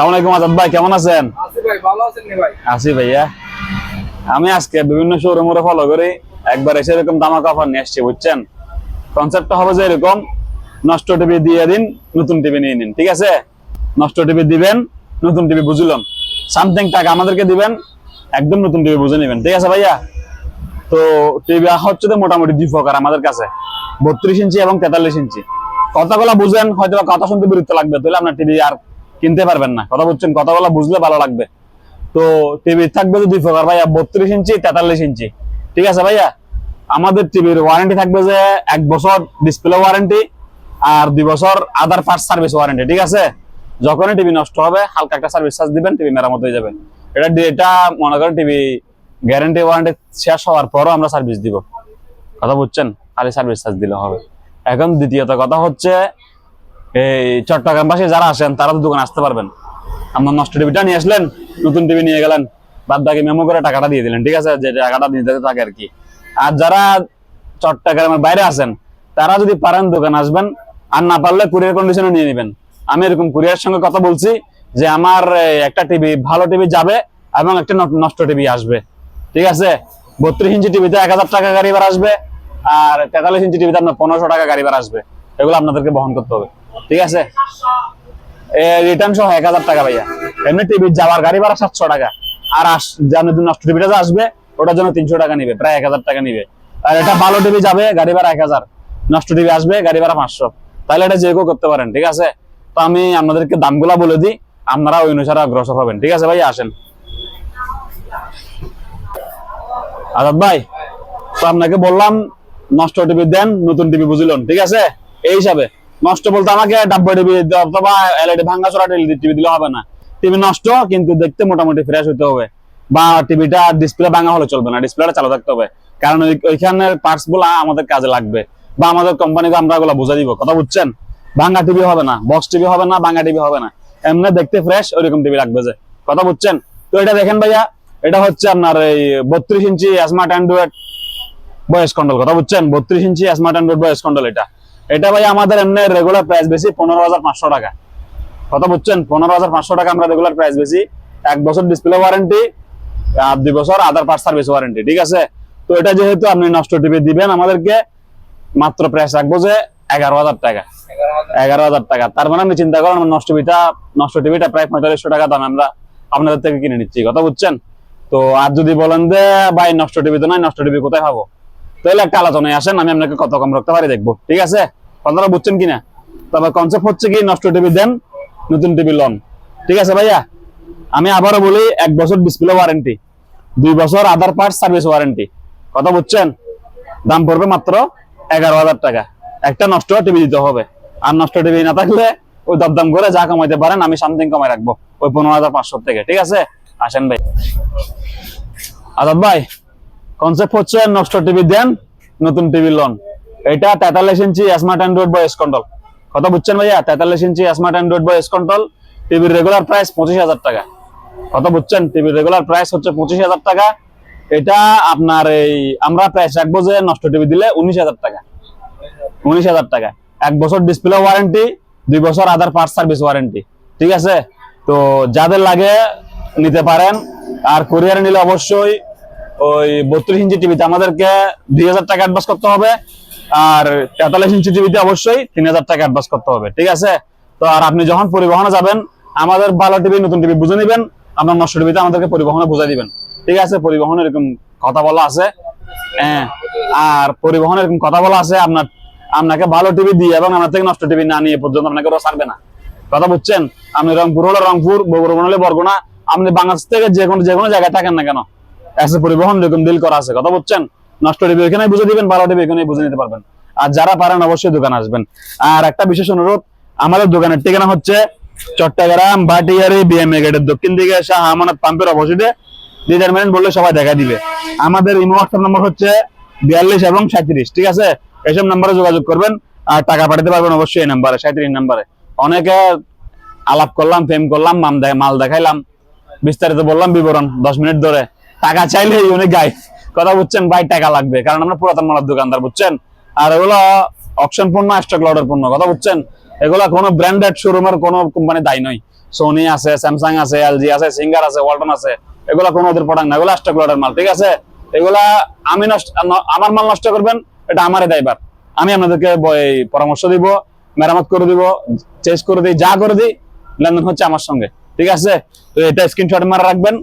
সালাম আলাইকুম আজাদ ভাই কেমন আছেন? আছি ভাইয়া। আমি আজকে বিভিন্ন শোরুমে ফলো করি একবার এসে এরকম নিয়ে আসছি বুঝছেন? কনসেপ্টটা হবে যে এরকম নষ্ট টিভি দিয়ে দিন নতুন টিভি নিয়ে নিন ঠিক আছে? নষ্ট টিভি দিবেন নতুন টিভি বুঝলাম। সামথিং টাকা আমাদেরকে দিবেন একদম নতুন টিভি বুঝে নেবেন ঠিক আছে ভাইয়া? তো টিভি হচ্ছে তো মোটামুটি দুই প্রকার আমাদের কাছে। বত্রিশ ইঞ্চি এবং তেতাল্লিশ ইঞ্চি। কথাগুলো বুঝেন হয়তো কথা শুনতে বিরক্ত লাগবে তাহলে আপনার টিভি আর কিনতে পারবেন না। কথা বুঝছেন কথাগুলো বুঝলে ভালো লাগবে। তো টিভি থাকবে তো দুই প্রকার ভাইয়া, বত্রিশ ইঞ্চি, তেতাল্লিশ ইঞ্চি। ঠিক আছে ভাইয়া? আমাদের টিভির ওয়ারেন্টি থাকবে যে এক বছর ডিসপ্লে ওয়ারেন্টি আর দুই বছর আদার পার্ট সার্ভিস ওয়ারেন্টি ঠিক আছে? যখনই টিভি নষ্ট হবে, হালকা একটা সার্ভিস চার্জ দিবেন টিভি মেরামত হয়ে যাবে। এটা এটা মনে করেন টিভি গ্যারেন্টি ওয়ারেন্টি শেষ হওয়ার পরও আমরা সার্ভিস দিব। কথা বুঝছেন? খালি সার্ভিস চার্জ দিলে হবে। এখন দ্বিতীয়ত কথা হচ্ছে এই চট্টগ্রামবাসী যারা আসেন তারা তো দোকানে আসতে পারবেন। আপনার নষ্ট টিভিটা নিয়ে আসলেন, নতুন টিভি নিয়ে গেলেন, বাদ বাকি মেমো করে টাকাটা দিয়ে দিলেন, ঠিক আছে? যে টাকাটা দিতে থাকে আর কি। আর যারা চট্টগ্রামের বাইরে আছেন, তারা যদি পারেন দোকানে আসবেন, আর না পারলে কুরিয়ার কন্ডিশনে নিয়ে নেবেন। আমি এরকম কুরিয়ার সঙ্গে কথা বলছি যে আমার একটা টিভি, ভালো টিভি যাবে এবং একটা নষ্ট টিভি আসবে। ঠিক আছে? বত্রিশ ইঞ্চি টিভিতে এক হাজার টাকা গাড়ি ভাড়া আসবে, আর তেতাল্লিশ ইঞ্চি টিভিতে আপনার পনেরোশো টাকা গাড়ি ভাড়া আসবে। এগুলো আপনাদেরকে বহন করতে হবে। ঠিক আছে? রিটার্ন সহ এক হাজার টাকা ভাইয়া। এমনি টিভি যাওয়ার গাড়ি ভাড়া সাতশো টাকা। আর আস জানো নষ্ট টিভিটা আসবে, ওটার জন্য তিনশো টাকা নিবে, প্রায় এক হাজার টাকা নিবে। আর এটা ভালো টিভি যাবে, গাড়ি ভাড়া এক হাজার। নষ্ট টিভি আসবে, গাড়ি ভাড়া পাঁচশো। তাহলে এটা যে কেউ করতে পারেন, ঠিক আছে? তো আমি আপনাদেরকে দামগুলা বলে দিই, আপনারা ওই অনুসারে অগ্রসর হবেন। ঠিক আছে ভাই আসেন। আজাদ ভাই, তো আপনাকে বললাম, নষ্ট টিভি দেন, নতুন টিভি বুঝলেন, ঠিক আছে? এই হিসাবে। নষ্ট বলতে আমাকে ডাব্বা টিভি অথবা এলইডি ভাঙ্গা চড়া টিভি দিলে হবে না। টিভি নষ্ট, কিন্তু দেখতে মোটামুটি ফ্রেশ হতে হবে। বা টিভিটা ডিসপ্লে ভাঙা হলে চলবে না ডিসপ্লেটা চালু থাকতে হবে। কারণ ওই- ওইখানের পার্টসগুলা আমাদের কাজে লাগবে। বা আমাদের কোম্পানিকে আমরা ওগুলা বুঝা দিব। কথা বুঝছেন? ভাঙ্গা টিভি হবে না বক্স টিভি হবে না, ভাঙ্গা টিভি হবে না। এমনি দেখতে ফ্রেশ ওইরকম টিভি লাগবে যে। কথা বুঝছেন? তো এটা দেখেন ভাইয়া, এটা হচ্ছে আপনার এই বত্রিশ ইঞ্চি স্মার্ট অ্যান্ড্রয়েড বয়স কন্ট্রোল কথা বুঝছেন? বত্রিশ ইঞ্চি স্মার্ট অ্যান্ড্রয়েড বয়স কন্ট্রোল এটা। এটা ভাই আমাদের এমনি রেগুলার প্রাইস বেশি, পনেরো হাজার পাঁচশো টাকা। কথা বুঝছেন? পনেরো হাজার পাঁচশো টাকা আমরা রেগুলার প্রাইস বেশি। এক বছর ডিসপ্লে ওয়ারেন্টি আর দুই বছর আধার পার্ট সার্ভিস ওয়ারেন্টি ঠিক আছে? তো এটা যেহেতু আপনি নষ্ট টিভি দিবেন আমাদেরকে, মাত্র প্রাইস রাখব যে এগারো হাজার টাকা। এগারো হাজার টাকা। তার মানে আপনি চিন্তা করেন নষ্ট টিভিটা নষ্ট টিভিটা প্রায় পঁয়তাল্লিশশো টাকা দাম আমরা আপনাদের থেকে কিনে নিচ্ছি, কথা বুঝছেন? তো আর যদি বলেন যে, ভাই, নষ্ট টিভি তো নয় নষ্ট টিভি কোথায় পাবো? তাহলে একটা আলোচনায় আসেন, আমি আপনাকে কত কম রাখতে পারি দেখব, ঠিক আছে? কথাটা বুঝছেন কিনা? তবে কনসেপ্ট হচ্ছে কি, নষ্ট টিভি দেন, নতুন টিভি লন। ঠিক আছে ভাইয়া? আমি আবারও বলি, এক বছর ডিসপ্লে ওয়ারেন্টি দুই বছর আধার পার্ট সার্ভিস ওয়ারেন্টি কথা বুঝছেন? দাম পড়বে মাত্র এগারো হাজার টাকা। একটা নষ্ট টিভি দিতে হবে। আর নষ্ট টিভি না থাকলে ওই দরদাম করে যা কমাইতে পারেন, আমি সামথিং কমাই রাখব, ওই পনেরো হাজার পাঁচশো থেকে। ঠিক আছে? আসেন ভাই। আজাদ ভাই কনসেপ্ট হচ্ছে নষ্ট টিভি দেন, নতুন টিভি লোন। এটা তেতাল্লিশ ইঞ্চি স্মার্ট অ্যান্ড্রয়েড বয়েস কন্ট্রোল কথা বুঝছেন ভাইয়া? তেতাল্লিশ ইঞ্চি স্মার্ট অ্যান্ড্রয়েড বয়েস কন্ট্রোল টিভির রেগুলার প্রাইস পঁচিশ হাজার টাকা। কথা বুঝছেন? টিভির রেগুলার প্রাইস হচ্ছে পঁচিশ হাজার টাকা। এটা আপনার এই, আমরা প্রাইস রাখব যে নষ্ট টিভি দিলে উনিশ হাজার টাকা। উনিশ হাজার টাকা। এক বছর ডিসপ্লে ওয়ারেন্টি দুই বছর আধার পার্ট সার্ভিস ওয়ারেন্টি ঠিক আছে? তো যাদের লাগে নিতে পারেন। আর কোরিয়ারে নিলে অবশ্যই ওই বত্রিশ ইঞ্চি টিভিতে আমাদেরকে দুই হাজার টাকা অ্যাডভান্স করতে হবে। আর তেতাল্লিশ ইঞ্চি টিভিতে অবশ্যই তিন হাজার টাকা অ্যাডভান্স করতে হবে, ঠিক আছে? তো আর আপনি যখন পরিবহনে যাবেন, আমাদের ভালো টিভি নতুন টিভি বুঝে নেবেন, আপনার নষ্ট টিভিতে আমাদেরকে পরিবহনে বুঝাই দিবেন, ঠিক আছে? পরিবহনে এরকম কথা বলা আছে হ্যাঁ? আর পরিবহনে এরকম কথা বলা আছে, আপনার, আপনাকে ভালো টিভি দিয়ে এবং আপনার থেকে নষ্ট টিভি না নিয়ে পর্যন্ত আপনাকে ওরা ছাড়বে না। কথা বুঝছেন? আপনি রংপুর হলে রংপুর, বগুড়া হলে বরগুনা, আপনি বাংলাদেশ থেকে যে কোনো যে কোনো জায়গায় থাকেন না কেন? এসে পরিবহন এরকম ডিল করা আছে, কথা বুঝছেন? নষ্ট টিভি এখানে বুঝে দিবেন ভালো টিভি এখানে বুঝে নিতে পারবেন। আর যারা পারেন, অবশ্যই দোকানে আসবেন। আর একটা বিশেষ অনুরোধ, আমাদের দোকানের ঠিকানা হচ্ছে চট্টগ্রাম বাটিয়ারি বিএমএ গেটের দক্ষিণ দিকে, শাহ আমানত পাম্পের অপোজিটে। ডিটারমিনেন্ট বললে সবাই দেখা দিবে। আমাদের ইমো হোয়াটসঅ্যাপ নম্বর হচ্ছে বিয়াল্লিশ এবং সাঁত্রিশ, ঠিক আছে? এসব নাম্বারে যোগাযোগ করবেন আর টাকা পাঠাতে পারবেন অবশ্যই এই নাম্বারে, সাঁত্রিশ নাম্বারে। অনেকে আলাপ করলাম ফেম করলাম, মাম দে- মাল দেখাইলাম, বিস্তারিত বললাম, বিবরণ, দশ মিনিট ধরে। টাকা চাইলে উনি গাই কথা বুঝছেন, ভাই টাকা লাগবে। কারণ আমরা পুরাতন মালার দোকানদার, বুঝছেন? আর এগুলো অপশন পণ্য স্টক লটের পণ্য, কথা বুঝছেন? এগুলা কোনো ব্র্যান্ডেড শোরুমের কোনো কোম্পানি দায়ী নয়। সোনি আছে স্যামসাং আছে এলজি আছে সিঙ্গার আছে ওয়ালটন আছে। এগুলা কোনো ওদের প্রোডাক্ট না, এগুলো স্টক লটের মাল, ঠিক আছে? এগুলা আমি নষ্ট আমার মাল নষ্ট করবেন, এটা আমারই দায়বার আমি আপনাদেরকে পরামর্শ দিব, মেরামত করে দিব চেঞ্জ করে দিই, যা করে দিই, লেনদেন হচ্ছে আমার সঙ্গে, ঠিক আছে? তো এটা স্ক্রিনশট মারা রাখবেন।